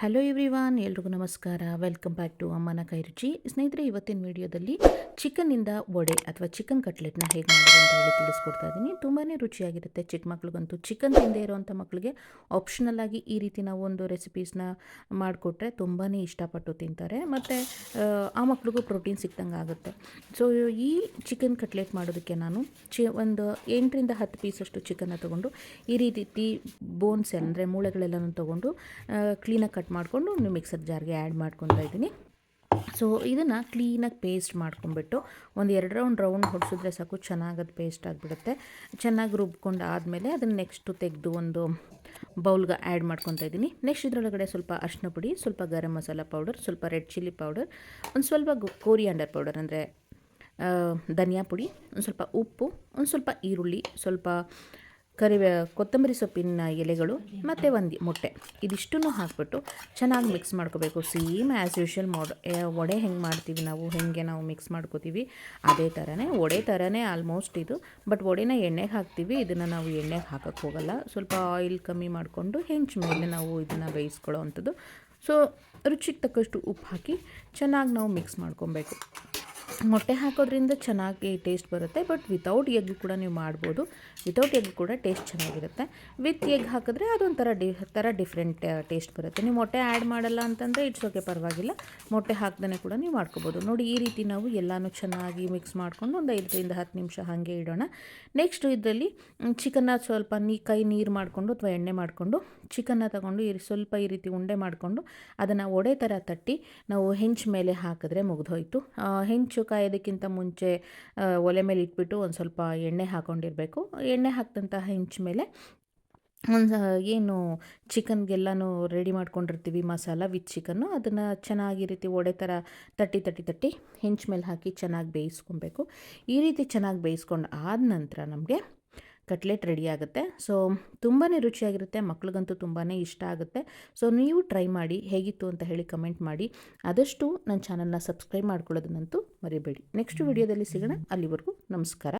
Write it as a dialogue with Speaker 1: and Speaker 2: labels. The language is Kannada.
Speaker 1: ಹಲೋ ಎವ್ರಿವಾನ್ ಎಲ್ರಿಗೂ ನಮಸ್ಕಾರ. ವೆಲ್ಕಮ್ ಬ್ಯಾಕ್ ಟು ಅಮ್ಮನ ಕೈ ರುಚಿ. ಸ್ನೇಹಿತರೆ, ಇವತ್ತಿನ ವಿಡಿಯೋದಲ್ಲಿ ಚಿಕನ್ನಿಂದ ವಡೆ ಅಥವಾ ಚಿಕನ್ ಕಟ್ಲೆಟ್ನ ಹೇಗೆ ಮಾಡೋದು ಅಂತ ಹೇಳಿ ತಿಳಿಸ್ಕೊಡ್ತಾ ಇದ್ದೀನಿ. ತುಂಬಾ ರುಚಿಯಾಗಿರುತ್ತೆ. ಚಿಕ್ಕ ಮಕ್ಳಿಗಂತೂ ಚಿಕನ್ ತಿಂದೇ ಇರೋವಂಥ ಮಕ್ಕಳಿಗೆ ಆಪ್ಷನಲ್ ಆಗಿ ಈ ರೀತಿ ನಾವು ಒಂದು ರೆಸಿಪೀಸ್ನ ಮಾಡಿಕೊಟ್ರೆ ತುಂಬಾ ಇಷ್ಟಪಟ್ಟು ತಿಂತಾರೆ. ಮತ್ತು, ಆ ಮಕ್ಳಿಗೂ ಪ್ರೋಟೀನ್ ಸಿಕ್ದಂಗೆ ಆಗುತ್ತೆ. ಸೊ ಈ ಚಿಕನ್ ಕಟ್ಲೆಟ್ ಮಾಡೋದಕ್ಕೆ ನಾನು ಚಿ, ಒಂದು ಎಂಟರಿಂದ ಹತ್ತು ಪೀಸಷ್ಟು ಚಿಕನ್ನ ತೊಗೊಂಡು ಈ ರೀತಿ ಬೋನ್ಸ್ ಅಂದರೆ ಮೂಳೆಗಳೆಲ್ಲನೂ ತೊಗೊಂಡು ಕ್ಲೀನಾಗಿ ಕಟ್ ಮಾಡಿಕೊಂಡು ನೀವು ಮಿಕ್ಸರ್ ಜಾರ್ಗೆ ಆ್ಯಡ್ ಮಾಡ್ಕೊತಾ ಇದ್ದೀನಿ. ಸೊ, ಇದನ್ನು ಕ್ಲೀನಾಗಿ ಪೇಸ್ಟ್ ಮಾಡ್ಕೊಂಬಿಟ್ಟು ಒಂದು ಎರಡು ರೌಂಡ್ ರೌಂಡ್ ಹೊಡೆಸಿದ್ರೆ ಸಾಕು, ಚೆನ್ನಾಗದು ಪೇಸ್ಟ್ ಆಗಿಬಿಡುತ್ತೆ. ಚೆನ್ನಾಗಿ ರುಬ್ಕೊಂಡು ಆದಮೇಲೆ ಅದನ್ನು ನೆಕ್ಸ್ಟು ತೆಗೆದು ಒಂದು ಬೌಲ್ಗೆ ಆ್ಯಡ್ ಮಾಡ್ಕೊತಾ ಇದ್ದೀನಿ. ನೆಕ್ಸ್ಟ್ ಇದರೊಳಗಡೆ ಸ್ವಲ್ಪ ಅರಿಶಿನ ಪುಡಿ, ಸ್ವಲ್ಪ ಗರಂ ಮಸಾಲ ಪೌಡರ್, ಸ್ವಲ್ಪ ರೆಡ್ ಚಿಲ್ಲಿ ಪೌಡರ್, ಒಂದು ಸ್ವಲ್ಪ ಕೋರಿಯಾಂಡರ್ ಪೌಡರ್ ಅಂದರೆ ಧನಿಯಾ ಪುಡಿ, ಒಂದು ಸ್ವಲ್ಪ ಉಪ್ಪು, ಒಂದು ಸ್ವಲ್ಪ ಈರುಳ್ಳಿ, ಸ್ವಲ್ಪ ಕರಿವೇ, ಕೊತ್ತಂಬರಿ ಸೊಪ್ಪಿನ ಎಲೆಗಳು ಮತ್ತು ಒಂದು, ಮೊಟ್ಟೆ. ಇದಿಷ್ಟನ್ನು ಹಾಕ್ಬಿಟ್ಟು ಚೆನ್ನಾಗಿ ಮಿಕ್ಸ್ ಮಾಡ್ಕೋಬೇಕು. ಸೇಮ್ ಆ್ಯಸ್ ಯೂಶ್ವಲ್ ಮಾಡ ವಡೆ ಹೆಂಗೆ ಮಾಡ್ತೀವಿ ನಾವು, ಹೆಂಗೆ ನಾವು ಮಿಕ್ಸ್ ಮಾಡ್ಕೋತೀವಿ, ಅದೇ ಥರನೇ ವಡೆ ಥರನೇ ಆಲ್ಮೋಸ್ಟ್ ಇದು. ಬಟ್ ವಡೆನ ಎಣ್ಣೆಗೆ ಹಾಕ್ತೀವಿ. ಇದನ್ನು ನಾವು ಎಣ್ಣೆಗೆ ಹಾಕೋಕ್ಕೆ ಹೋಗಲ್ಲ. ಸ್ವಲ್ಪ ಆಯಿಲ್ ಕಮ್ಮಿ ಮಾಡಿಕೊಂಡು ಹೆಂಚು ಮೇಲೆ ನಾವು ಇದನ್ನು ಬೇಯಿಸ್ಕೊಳ್ಳೋ ಅಂಥದ್ದು ಸೊ ರುಚಿಗೆ ತಕ್ಕಷ್ಟು ಉಪ್ಪು ಹಾಕಿ ಚೆನ್ನಾಗಿ ನಾವು ಮಿಕ್ಸ್ ಮಾಡ್ಕೊಬೇಕು. ಮೊಟ್ಟೆ ಹಾಕೋದ್ರಿಂದ ಚೆನ್ನಾಗಿ ಟೇಸ್ಟ್ ಬರುತ್ತೆ ಬಟ್ ವಿತೌಟ್ ಎಗ್ ಕೂಡ ನೀವು ಮಾಡ್ಬೋದು. ವಿತೌಟ್ ಎಗ್ ಕೂಡ ಟೇಸ್ಟ್ ಚೆನ್ನಾಗಿರುತ್ತೆ. ವಿತ್ ಎಗ್ ಹಾಕಿದ್ರೆ ಅದೊಂಥರ ಡಿ, ಥರ ಡಿಫ್ರೆಂಟ್ ಟೇಸ್ಟ್ ಬರುತ್ತೆ. ನೀವು ಮೊಟ್ಟೆ ಆ್ಯಡ್ ಮಾಡಲ್ಲ ಅಂತಂದರೆ ಇಟ್ಸ್ ಓಕೆ ಪರವಾಗಿಲ್ಲ. ಮೊಟ್ಟೆ ಹಾಕ್ದೇ ಕೂಡ ನೀವು ಮಾಡ್ಕೋಬೋದು. ನೋಡಿ, ಈ ರೀತಿ ನಾವು ಎಲ್ಲನೂ ಚೆನ್ನಾಗಿ ಮಿಕ್ಸ್ ಮಾಡಿಕೊಂಡು ಒಂದು ಐದರಿಂದ ಹತ್ತು ನಿಮಿಷ ಹಾಗೆ ಇಡೋಣ. ನೆಕ್ಸ್ಟು ಇದರಲ್ಲಿ ಚಿಕನ್ನ ಸ್ವಲ್ಪ ನೀ, ಕೈ ನೀರು ಮಾಡಿಕೊಂಡು ಅಥವಾ ಎಣ್ಣೆ ಮಾಡಿಕೊಂಡು ಚಿಕನ್ನ ತಗೊಂಡು ಈ ಸ್ವಲ್ಪ ಈ ರೀತಿ ಉಂಡೆ ಮಾಡಿಕೊಂಡು ಅದನ್ನು ಒಡೆ ಥರ ತಟ್ಟಿ ನಾವು ಹೆಂಚು ಮೇಲೆ ಹಾಕಿದ್ರೆ ಮುಗಿದೋಯ್ತು ಹೆಂಚು ಕಾಯೋದಕ್ಕಿಂತ ಮುಂಚೆ ಒಲೆ ಮೇಲೆ ಇಟ್ಬಿಟ್ಟು ಒಂದು ಸ್ವಲ್ಪ ಎಣ್ಣೆ ಹಾಕ್ಕೊಂಡಿರಬೇಕು ಎಣ್ಣೆ ಹಾಕಿದಂತಹ ಹೆಂಚು ಮೇಲೆ ಒಂದು ಏನು ಚಿಕನ್ಗೆಲ್ಲನೂ ರೆಡಿ ಮಾಡ್ಕೊಂಡಿರ್ತೀವಿ ಮಸಾಲ, ವಿತ್ ಚಿಕನ್ನು. ಅದನ್ನು ಚೆನ್ನಾಗಿ ರೀತಿ ಒಡೆ ಥರ ತಟ್ಟಿ ತಟ್ಟಿ ತಟ್ಟಿ ಹೆಂಚು ಮೇಲೆ ಹಾಕಿ ಚೆನ್ನಾಗಿ ಬೇಯಿಸ್ಕೊಬೇಕು. ಈ ರೀತಿ ಚೆನ್ನಾಗಿ ಬೇಯಿಸ್ಕೊಂಡು ಆದ ನಂತರ ನಮಗೆ ಕಟ್ಲೆಟ್ ರೆಡಿ ಆಗುತ್ತೆ. ಸೊ ತುಂಬಾ ರುಚಿಯಾಗಿರುತ್ತೆ ಮಕ್ಳಿಗಂತೂ ತುಂಬಾ ಇಷ್ಟ ಆಗುತ್ತೆ. ಸೊ ನೀವು ಟ್ರೈ ಮಾಡಿ ಹೇಗಿತ್ತು ಅಂತ ಹೇಳಿ ಕಮೆಂಟ್ ಮಾಡಿ. ಆದಷ್ಟು ನನ್ನ ಚಾನಲ್ನ ಸಬ್ಸ್ಕ್ರೈಬ್ ಮಾಡ್ಕೊಳ್ಳೋದನ್ನಂತೂ ಮರಿಬೇಡಿ. ನೆಕ್ಸ್ಟ್ ವಿಡಿಯೋದಲ್ಲಿ ಸಿಗೋಣ. ಅಲ್ಲಿವರೆಗೂ ನಮಸ್ಕಾರ.